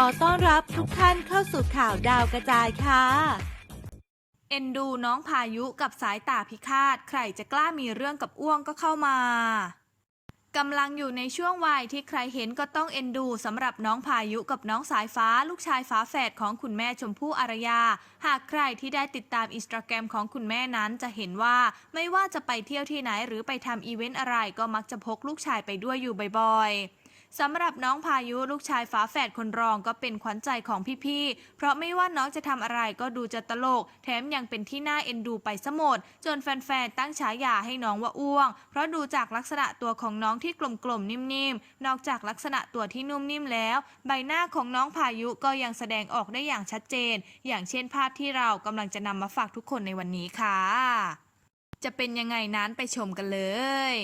ขอต้อนรับทุกท่านเข้าสู่ข่าวดาวกระจายค่ะ เอ็นดูน้องพายุกับสายตาพิฆาต ใครจะกล้ามีเรื่องกับอ้วงก็เข้ามากำลังอยู่ในช่วงวัยที่ใครเห็นก็ต้องเอ็นดูสำหรับน้องพายุกับน้องสายฟ้าลูกชายฝาแฝดของคุณแม่ชมพู่อารยา หากใครที่ได้ติดตามอินสตาแกรมของคุณแม่นั้นจะเห็นว่าไม่ว่าจะไปเที่ยวที่ไหนหรือไปทำอีเวนต์อะไรก็มักจะพกลูกชายไปด้วยอยู่บ่อยๆ สำหรับน้องพายุลูกชายฝาแฝดคนรองก็เป็นขวัญใจของพี่ๆ เพราะไม่ว่าน้องจะทำอะไรก็ดูจะตลก แถมยังเป็นที่น่าเอ็นดูไปซะหมด จนแฟนๆ ตั้งฉายาให้น้องว่าอ้วง เพราะดูจากลักษณะตัวของน้องที่กลมๆ นิ่มๆ นอกจากลักษณะตัวที่นุ่มนิ่มแล้ว ใบหน้าของน้องพายุก็ยังแสดงออกได้อย่างชัดเจน อย่างเช่นภาพที่เรากำลังจะนำมาฝากทุกคนในวันนี้ค่ะ จะเป็นยังไงนั้นไปชมกันเลย